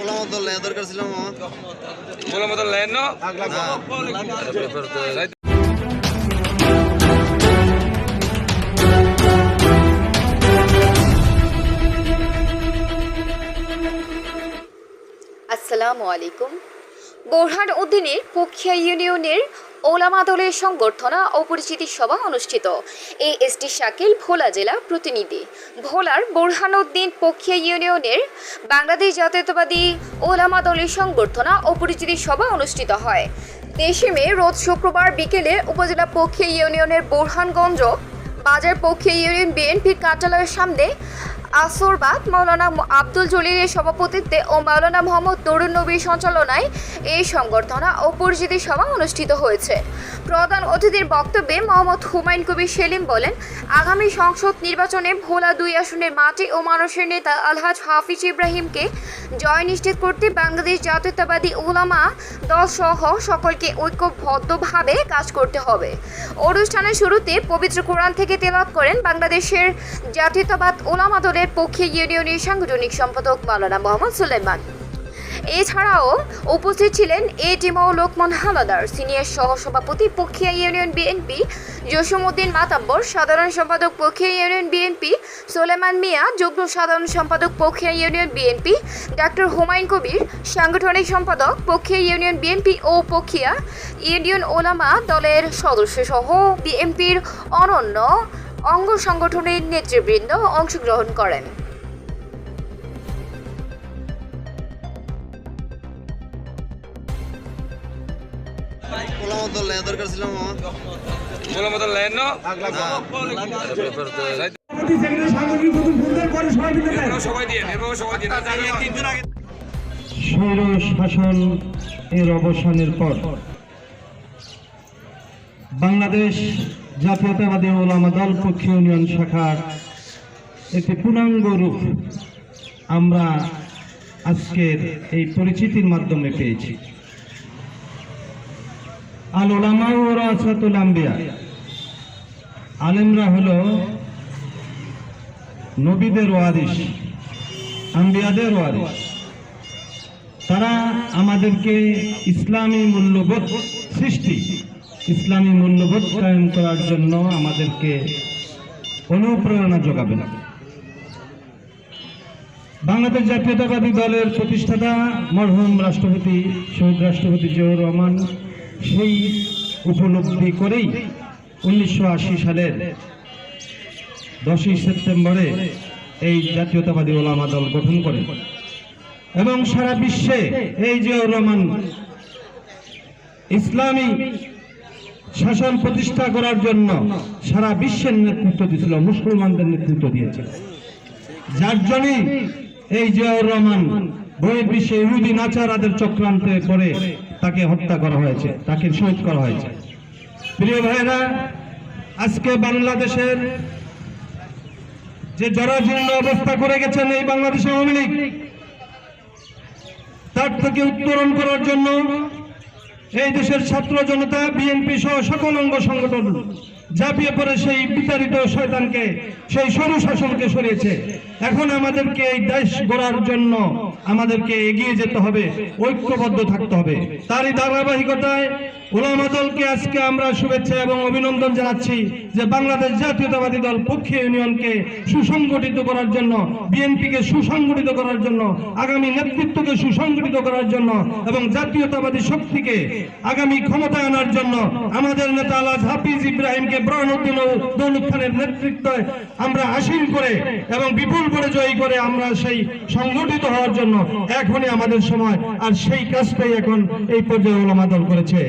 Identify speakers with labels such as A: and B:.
A: OLA লেয়া দরকার ছিল মামা
B: বলার মতো না?
C: আসসালামু আলাইকুম। বোরহান উদ্দিনের পক্ষিয়া ইউনিয়নের ওলামা দলের সংবর্ধনা ও পরিচিতি সভা অনুষ্ঠিত। এ এস টি শাকিল, ভোলা জেলা প্রতিনিধি। ভোলার বোরহান উদ্দিন পক্ষিয়া ইউনিয়নের বাংলাদেশ জাতীয়তাবাদী ওলামা দলের সংবর্ধনা ও পরিচিতি সভা অনুষ্ঠিত হয়। তেইশে মে, রোজ শুক্রবার বিকেলে উপজেলা পক্ষিয়া ইউনিয়নের বোরহানগঞ্জ বাজার পক্ষে ইউনিয়ন বিএনপির কার্যালয়ের সামনে আসরবাদ মাওলানা আব্দুল জলিলের সভাপতিত্বে ও মাওলানা মোহাম্মদ তরুণ নবীর সঞ্চালনায় এই সংবর্ধনা ও পরিচিতি সভা অনুষ্ঠিত হয়েছে। প্রধান অতিথির বক্তব্যে মোহাম্মদ হুমায়ুন কবির সেলিম বলেন, আগামী সংসদ নির্বাচনে ভোলা দুই আসনের মাটি ও মানুষের নেতা আলহাজ হাফিজ ইব্রাহিমকে জয় নিশ্চিত করতে বাংলাদেশ জাতীয়তাবাদী ওলামা দল সহ সকলকে ঐক্যবদ্ধভাবে কাজ করতে হবে। অনুষ্ঠানের শুরুতে পবিত্র কোরআন থেকে তেলাত করেন বাংলাদেশের জাতীয়তাবাদ ওলামা দলের পক্ষে ইউনিয়নের সাংগঠনিক সম্পাদক মাওলানা মোহাম্মদ সুলেমান এছাড়াও উপস্থিত ছিলেন এ টিমো লোকমান হালাদার সিনিয়র সহসভাপতি পক্ষিয়া ইউনিয়ন বিএনপি, জসিমউদ্দিন মাতাব্বর, সাধারণ সম্পাদক পক্ষিয়া ইউনিয়ন বিএনপি, সোলেমান মিয়া, যুগ্ম সাধারণ সম্পাদক Pakshia union BNP, doctor Humayun Kabir, সাংগঠনিক সম্পাদক পক্ষিয়া ইউনিয়ন বিএনপি ও পক্ষিয়া ইউনিয়ন ওলামা দলের সদস্য সহ বিএনপির অনন্য অঙ্গ সংগঠনের নেতৃবৃন্দ অংশগ্রহণ করেন।
D: দেন।
B: সবাই দিয়ে এভাবে সবাই দিয়ে। তিনজন আগে
D: স্বৈর শাসন এর অবসানের পর বাংলাদেশ জাতীয়তাবাদী ওলামা দল পক্ষী ইউনিয়ন শাখার একটি পূর্ণাঙ্গ রূপ আমরা আজকের এই পরিচিতির মাধ্যমে পেয়েছি। আল ওলামা ও আম্বিয়া। আলেমরা হলো নবীদের ওয়ারিস আম্বিয়াদের ওয়ারিস তারা আমাদেরকে ইসলামী মূল্যবোধ সৃষ্টি, ইসলামী মূল্যবোধ কায়েম করার জন্য আমাদেরকে অনুপ্রেরণা যোগাবেন। বাংলাদেশ জাতীয়তাবাদী দলের প্রতিষ্ঠাতা, মরহুম রাষ্ট্রপতি, শহীদ রাষ্ট্রপতি জিয়াউর রহমান সেই উপলব্ধি করেই উনিশশো আশি সালের দশই সেপ্টেম্বরে এই জাতীয়তাবাদী ওলামা দল গঠন করেন এবং সারা বিশ্বে এই জিয়াউর রহমান ইসলামী শাসন প্রতিষ্ঠা করার জন্য সারা বিশ্বের নেতৃত্ব দিয়েছিল, মুসলমানদের নেতৃত্ব দিয়েছিল। যার জন্যই এই জিয়াউর রহমান বিশ্বে ইহুদি নাচারাদের চক্রান্তে পড়ে তাকে হত্যা করা হয়েছে, তাকে শহীদ করা হয়েছে। প্রিয় ভাইরা আজকে বাংলাদেশের যে জরাজীর্ণ অবস্থা করে গেছেন এই বাংলাদেশ আওয়ামী লীগ, তার থেকে উত্তরণ করার জন্য এই দেশের ছাত্র জনতা, বিএনপি সহ সকল অঙ্গ সংগঠন ঝাঁপিয়ে পড়ে সেই বিতাড়িত শয়তানকে, সেই সরু শাসনকে সরিয়েছে। এখন আমাদেরকে এই দেশ গড়ার জন্য আমাদেরকে এগিয়ে যেতে হবে, ঐক্যবদ্ধ থাকতে হবে। তারই ধারাবাহিকতায় ওলামা দলকে আজকে আমরা শুভেচ্ছা এবং অভিনন্দন জানাচ্ছি যে বাংলাদেশ জাতীয়তাবাদী দল পক্ষী ইউনিয়নকে সুসংগঠিত করার জন্য, বিএনপিকে সুসংগঠিত করার জন্য, আগামী নেতৃত্বকে সুসংগঠিত করার জন্য এবং জাতীয়তাবাদী শক্তিকে আগামী ক্ষমতায় আনার জন্য আমাদের নেতা আলাজ হাফিজ ইব্রাহিমকে আমরা আসীন করে এবং বিপুল করে জয়ী করে আমরা সেই সংগঠিত হওয়ার জন্য এখনই আমাদের সময় আর সেই কাজটাই এখন এই পর্যায়ে ওলামা দল করেছে।